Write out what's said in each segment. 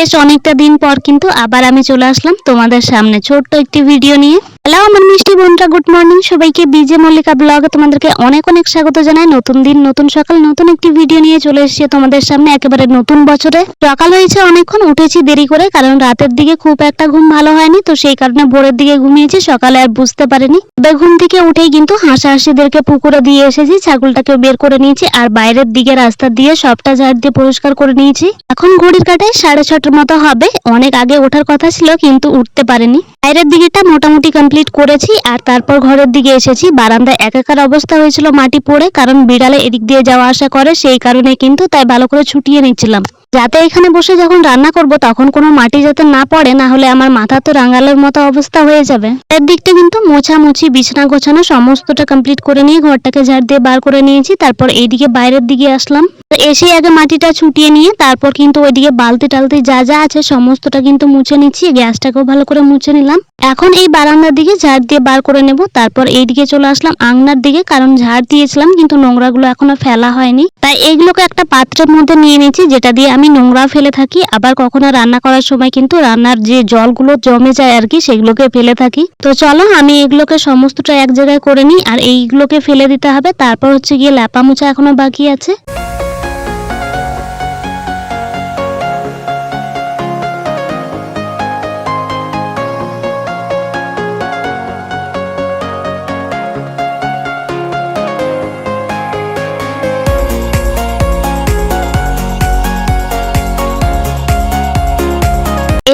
বেশ অনেকটা দিন পর কিন্তু আবার আমি চলে আসলাম তোমাদের সামনে ছোট্ট একটি ভিডিও নিয়ে। হ্যালো আমার মিষ্টি গুড মর্নিং সবাইকে বিজে মল্লিকা ব্লগে তোমাদেরকে অনেক অনেক স্বাগত জানাই। নতুন দিন, নতুন সকাল, নতুন একটি ভিডিও নিয়ে চলে এসেছি তোমাদের সামনে একেবারে নতুন বছরে। সকাল হয়েছে অনেকক্ষণ, উঠেছি দেরি করে, কারণ রাতের দিকে খুব একটা ঘুম ভালো হয়নি, তো সেই কারণে ভোরের দিকে ঘুমিয়েছি, সকালে আর বুঝতে পারিনি। তবে ঘুম থেকে উঠেই কিন্তু হাঁসাহাসিদেরকে পুকুরে দিয়ে এসেছি ছাগলটাকে বের করে নিয়েছি, আর বাইরের দিকে রাস্তা দিয়ে সবটা ঝাড় দিয়ে পরিষ্কার করে নিয়েছি। এখন ঘড়ির কাটায় সাড়ে ছটার মতো হবে, অনেক আগে ওঠার কথা ছিল, কিন্তু উঠতে পারেনি। বাইরের দিকেটা মোটামুটি কমপ্লিট করেছি আর তারপর ঘরের দিকে এসেছি। বারান্দায় একাকার অবস্থা হয়েছিল মাটি পড়ে, কারণ বিড়ালে এদিক দিয়ে যাওয়া আসা করে, সেই কারণে কিন্তু তাই ভালো করে ছুটিয়ে নিচ্ছিলাম। যাতে এখানে বসে যখন রান্না করব তখন কোনো মাটি যাতে না পড়ে, না হলে আমার মাথা তো রাঙালের মতো অবস্থা হয়ে যাবে। এর দিকটা কিন্তু মোছামুছি, বিছানা গোছানো, সমস্তটা কমপ্লিট করে নিয়ে ঘরটাকে ঝাড় দিয়ে বার করে নিয়েছি। তারপর এইদিকে বাইরের দিকে আসলাম। তো এসে আগে মাটিটা ছুটিয়ে নিয়ে, তারপর কিন্তু ওইদিকে বালতি টালতি যা যা আছে সমস্তটা কিন্তু মুছে নিচ্ছি, গ্যাসটাকেও ভালো করে মুছে নিলাম। এখন এই বারান্দার দিকে ঝাড় দিয়ে বার করে নেব। তারপর এইদিকে চলে আসলাম আংনার দিকে, কারণ ঝাড় দিয়েছিলাম কিন্তু নোংরাগুলো এখনও ফেলা হয়নি। তাই এইগুলোকে একটা পাত্রের মধ্যে নিয়ে নিয়েছি, যেটা দিয়ে আমি নোংরা ফেলে থাকি, আবার কখনো রান্না করার সময় কিন্তু রান্নার যে জলগুলো জমে যায় আর কি, সেগুলোকে ফেলে থাকি। তো চলো আমি এগুলোকে সমস্তটা এক জায়গায় করে নিই, আর এইগুলোকে ফেলে দিতে হবে। তারপর হচ্ছে গিয়ে ল্যাপা মোছা এখনও বাকি আছে।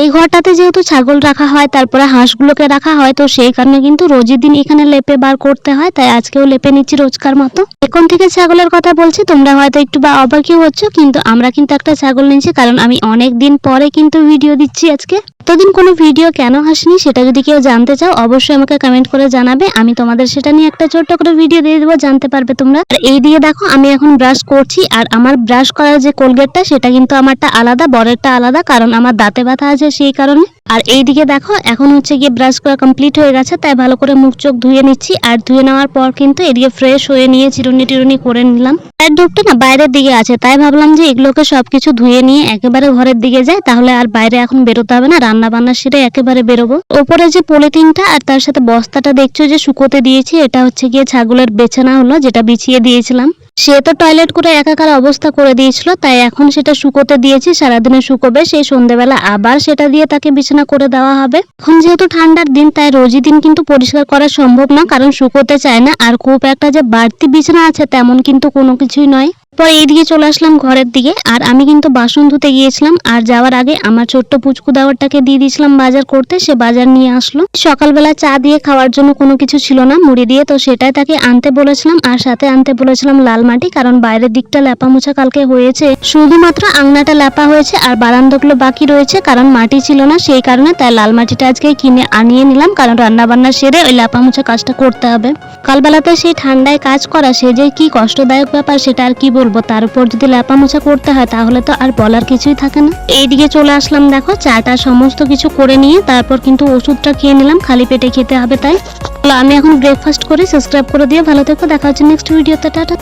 এই ঘরটাতে যেহেতু ছাগল রাখা হয়, তারপরে হাঁসগুলোকে রাখা হয়, তো সেই কারণে কিন্তু রোজই দিন এখানে লেপে বার করতে হয়, তাই আজকেও লেপে নিচ্ছি রোজকার মতো। এখন থেকে ছাগলের কথা বলছি, তোমরা হয়তো একটু বা অবাকই হচ্ছ, কিন্তু আমরা কিন্তু একটা ছাগল নিয়েছি, কারণ আমি অনেক দিন পরে কিন্তু ভিডিও দিচ্ছি আজকে। এতদিন কোনো ভিডিও কেন হাসিনি সেটা যদি কেউ জানতে চাও, অবশ্যই আমাকে কমেন্ট করে জানাবে। আমি তোমাদের সেটা নিয়ে একটা ছোট্ট করে ভিডিও দিয়ে দেবো, জানতে পারবে তোমরা। আর এই দিয়ে দেখো, আমি এখন ব্রাশ করছি, আর আমার ব্রাশ করার যে কোলগেটটা, সেটা কিন্তু আমারটা আলাদা, বরেরটা আলাদা, কারণ আমার দাঁতে ব্যথা আছে সেই কারণে। আর এইদিকে দেখো, এখন হচ্ছে গিয়ে ব্রাশ করা কমপ্লিট হয়ে গেছে, তাই ভালো করে মুখ চোখ ধুয়ে নিচ্ছি। আর ধুয়ে নেওয়ার পর কিন্তু এদিকে ফ্রেশ হয়ে নিয়ে চিরুনি টিরুনি করে নিলাম। আর ডুবটা না বাইরের দিকে আছে, তাই ভাবলাম যে এগুলোকে সবকিছু ধুয়ে নিয়ে একেবারে ঘরের দিকে যায় তাহলে আর বাইরে এখন বেরোতে হবে না রান্না বান্না সেরে একেবারে বেরোবো। ওপরে যে পলিথিনটা আর তার সাথে বস্তাটা দেখছ যে শুকোতে দিয়েছি, এটা হচ্ছে গিয়ে ছাগলের বেছানা হলো, যেটা বিছিয়ে দিয়েছিলাম। সে তো টয়লেট করে একাকার অবস্থা করে দিয়েছিল, তাই এখন সেটা শুকোতে দিয়েছি সারাদিনে শুকোবে, সেই সন্ধ্যেবেলা আবার সেটা দিয়ে তাকে বিছানা করে দেওয়া হবে। এখন যেহেতু ঠান্ডার দিন, তাই রোজই দিন কিন্তু পরিষ্কার করা সম্ভব না, কারণ শুকোতে চায় না, আর খুব একটা যে বাড়তি বিছানা আছে, তেমন কিন্তু কোনো কিছুই নয়। পরে এইদিকে চলে আসলাম ঘরের দিকে। আর আমি কিন্তু বাসন ধুতে গিয়েছিলাম। আর যাওয়ার আগে আমার ছোট্ট পুচকু দাওয়ারটাকে দিয়ে দিয়েছিলাম বাজার করতে। সে বাজার নিয়ে আসলো। সকালবেলা চা দিয়ে খাওয়ার জন্য কোনো কিছু ছিল না মুড়ি দিয়ে। তো সেটাই তাকে আনতে বলেছিলাম। আর সাথে আনতে বলেছিলাম লাল মাটি। কারণ বাইরের দিকটা ল্যাপা মোছা কালকে হয়েছে। শুধুমাত্র আংনাটা ল্যাপা হয়েছে আর বারান্দাগুলো বাকি রয়েছে। কারণ মাটি ছিল না সেই কারণে তাই লাল মাটিটা আজকে কিনে আনিয়ে নিলাম। কারণ রান্না বান্না সেরে ওই ল্যাপা মোছা কাজটা করতে হবে। কালবেলাতে সেই ঠান্ডায় কাজ করা, সে যে কি কষ্টদায়ক ব্যাপার সেটা আর কি বলব তার উপর যদি ল্যাপা মোছা করতে হয় তাহলে তো আর বলার কিছুই থাকে না। এইদিকে চলে আসলাম, দেখো, চাটা সমস্ত কিছু করে নিয়ে তারপর কিন্তু ওষুধটা খেয়ে নিলাম, খালি পেটে খেতে হবে তাই। আমি এখন ব্রেকফাস্ট করে সাবস্ক্রাইব করে দিয়ে ভালো থেকো, দেখা হচ্ছে নেক্সট ভিডিওতে টাটা।